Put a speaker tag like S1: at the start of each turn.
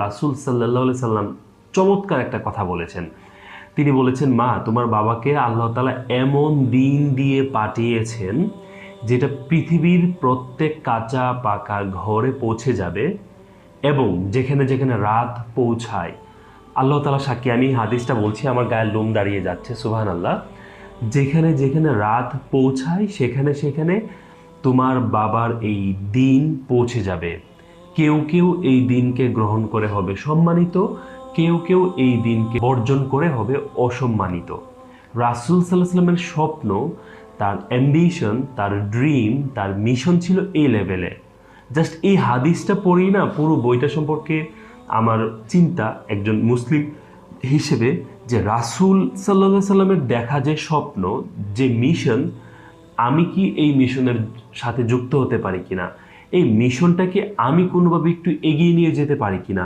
S1: রাসুল সাল্লাহ সাল্লাম চমৎকার একটা কথা বলেছেন। তিনি বলেছেন, মা, তোমার বাবাকে আল্লাহ তালা এমন দিন দিয়ে পাঠিয়েছেন, যেটা পৃথিবীর প্রত্যেক কাঁচা পাকা ঘরে পৌঁছে যাবে এবং যেখানে যেখানে রাত পৌঁছায়। আল্লাহ তালা সাক্ষী, আমি হাদিসটা বলছি, আমার গায়ের লোম দাঁড়িয়ে যাচ্ছে সুবাহান আল্লাহ যেখানে যেখানে রাত পৌঁছায়, সেখানে সেখানে তোমার বাবার এই দিন পৌঁছে যাবে। কেউ কেউ এই দিনকে গ্রহণ করে হবে সম্মানিত, কেউ কেউ এই দিনকে বর্জন করে হবে অসম্মানিত। রাসুল সাল্লাহ সাল্লামের স্বপ্ন, তার অ্যাম্বিশন তার ড্রিম তার মিশন ছিল এই লেভেলে জাস্ট এই হাদিসটা পড়েই না পুরো বইটা সম্পর্কে আমার চিন্তা একজন মুসলিম হিসেবে যে রাসুল সাল্লাহ সাল্লামের দেখা যে স্বপ্ন, যে মিশন আমি কি এই মিশনের সাথে যুক্ত হতে পারি কিনা? এই মিশনটাকে আমি কোনোভাবে একটু এগিয়ে নিয়ে যেতে পারি কিনা?